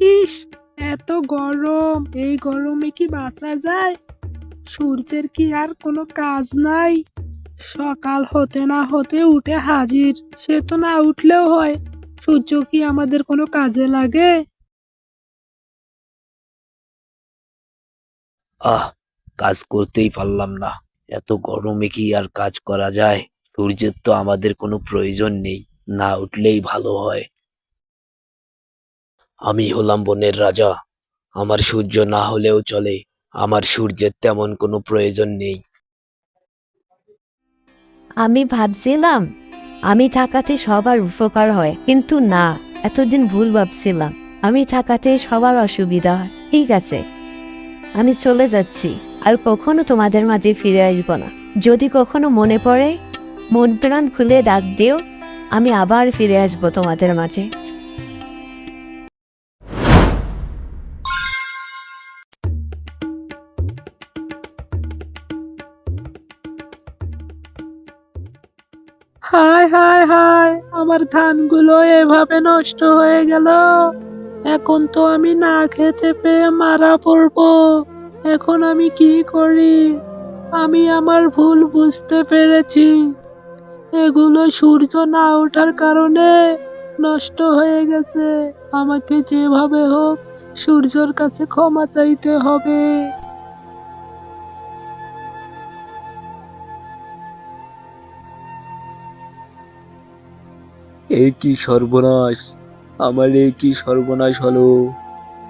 ইস, এত গরম। এই গরমে কি বাঁচা যায়? সূর্যের কি আর কোনো কাজ নাই? সকাল হতে না হতে উঠে হাজির। সে তো না উঠলেও হয়। সূর্য কি আমাদের কোনো কাজে লাগে? আহ, কাজ করতেই পারলাম না। এত গরমে কি আর কাজ করা যায়? সূর্যের তো আমাদের কোনো প্রয়োজন নেই। না উঠলেই ভালো হয়। আমি হলাম বনের রাজা। আমার সূর্য না হলেও চলে। আমার সূর্যের তেমন কোনো প্রয়োজন নেই। আমি ভাবছিলাম, আমি থাকাতে সবার উপকার হয়, কিন্তু না, এতদিন ভুল ভাবছিলাম। আমি থাকাতে সবার অসুবিধা হয়। ঠিক আছে। আমি চলে যাচ্ছি। আর কখনো তোমাদের মাঝে ফিরে আসব না। যদি কখনো মনে পড়ে, মন প্রাণ খুলে ডাক দিও। আমি আবার ফিরে আসব তোমাদের মাঝে। হায় হায় হায়, আমার ধানগুলো এভাবে নষ্ট হয়ে গেল। এখন তো আমি না খেতে পেয়ে মারা পড়ব। এখন আমি কি করি? আমি আমার ভুল বুঝতে পেরেছি। এগুলো সূর্য না ওঠার কারণে নষ্ট হয়ে গেছে। আমাকে যেভাবে হোক সূর্যর কাছে ক্ষমা চাইতে হবে। এ কি সর্বনাশ? আমার এ কি সর্বনাশ হলো?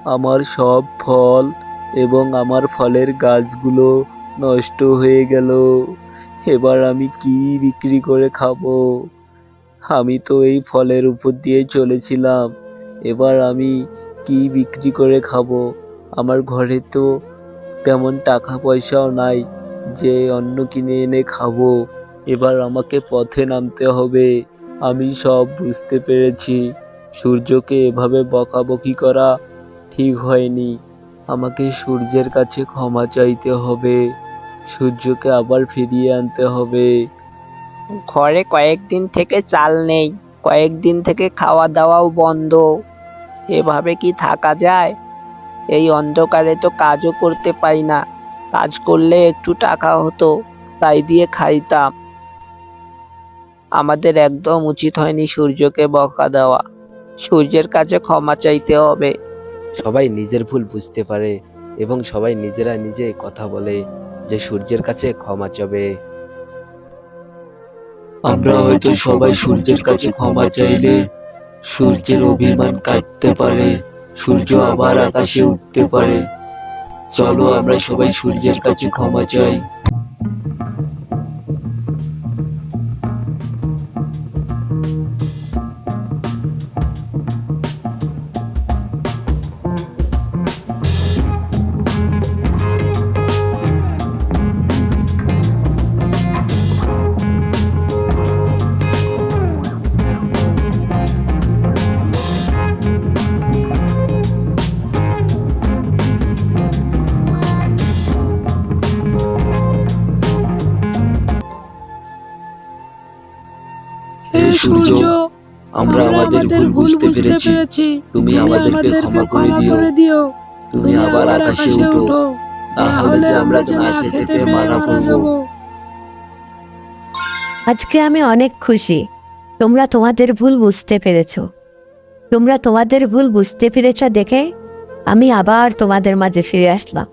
আমার সব ফল এবং আমার ফলের গাছগুলো নষ্ট হয়ে গেল। এবার আমি কি বিক্রি করে খাব? আমি তো এই ফলের উপর দিয়ে চলেছিলাম। এবার আমি কি বিক্রি করে খাব? আমার ঘরে তো তেমন টাকা পয়সাও নাই যে অন্য কিনে এনে খাব। এবার আমাকে পথে নামতে হবে। আমি সব বুঝতে পেরেছি। সূর্যকে এভাবে বকাবকি করা ঠিক হয়নি। আমাকে সূর্যের কাছে ক্ষমা চাইতে হবে। সূর্যকে আবার ফিরিয়ে আনতে হবে। ঘরে কয়েকদিন থেকে চাল নেই। কয়েকদিন থেকে খাওয়া দাওয়াও বন্ধ। এভাবে কি থাকা যায়? এই অন্ধকারে তো কাজও করতে পাই না। কাজ করলে একটু টাকা হতো, তাই দিয়ে খাইতাম। আমাদের একদম উচিত হয়নি সূর্যকে বকা দেওয়া। সূর্যের কাছে ক্ষমা চাইতে হবে। সবাই নিজের ভুল বুঝতে পারে এবং সবাই নিজেরা নিজে কথা বলে যে সূর্যের কাছে ক্ষমা চাবে। আমরা হয়তো সবাই সূর্যের কাছে ক্ষমা চাইলে সূর্যের অভিমান কাটতে পারে সূর্য আবার আকাশে উঠতে পারে। চলো আমরা সবাই সূর্যের কাছে ক্ষমা চাই। সূর্য আমরা আমাদের ভুল বুঝতে পেরেছি। তুমি আমাদেরকে ক্ষমা করে দিও। তুমি আবার আকাশে উঠো। না হলে আমরা না খেতে পেয়ে মারা পড়ব আজকে আমি অনেক খুশি। তোমরা তোমাদের ভুল বুঝতে পেরেছ। তোমরা তোমাদের ভুল বুঝতে পেরেছ দেখে আমি আবার তোমাদের মাঝে ফিরে আসলাম।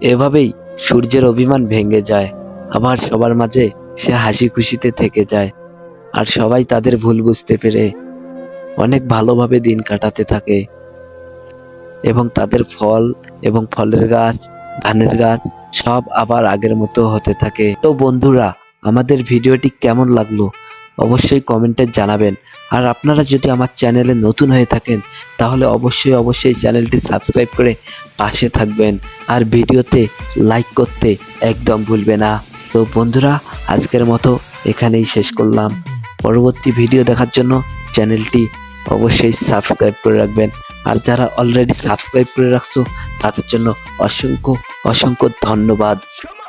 এভাবেই সূর্যের অভিমান ভেঙে যায়। আবার সবার মাঝে সে হাসি খুশিতে থেকে যায়। আর সবাই তাদের ভুল বুঝতে পেরে অনেক ভালোভাবে দিন কাটাতে থাকে। এবং তাদের ফল এবং ফলের গাছ, ধানের গাছ সব আবার আগের মতো হতে থাকে। তো বন্ধুরা, আমাদের ভিডিওটি কেমন লাগল অবশ্যই কমেন্টে জানাবেন। আর আপনারা যদি আমার চ্যানেলে নতুন হয়ে থাকেন, তাহলে অবশ্যই অবশ্যই চ্যানেলটি সাবস্ক্রাইব করে পাশে থাকবেন। আর ভিডিওতে লাইক করতে একদম ভুলবে না। তো বন্ধুরা, আজকের মতো এখানেই শেষ করলাম। পরবর্তী ভিডিও দেখার জন্য চ্যানেলটি অবশ্যই সাবস্ক্রাইব করে রাখবেন। আর যারা অলরেডি সাবস্ক্রাইব করে রাখছো, তাদের জন্য অসংখ্য অসংখ্য ধন্যবাদ।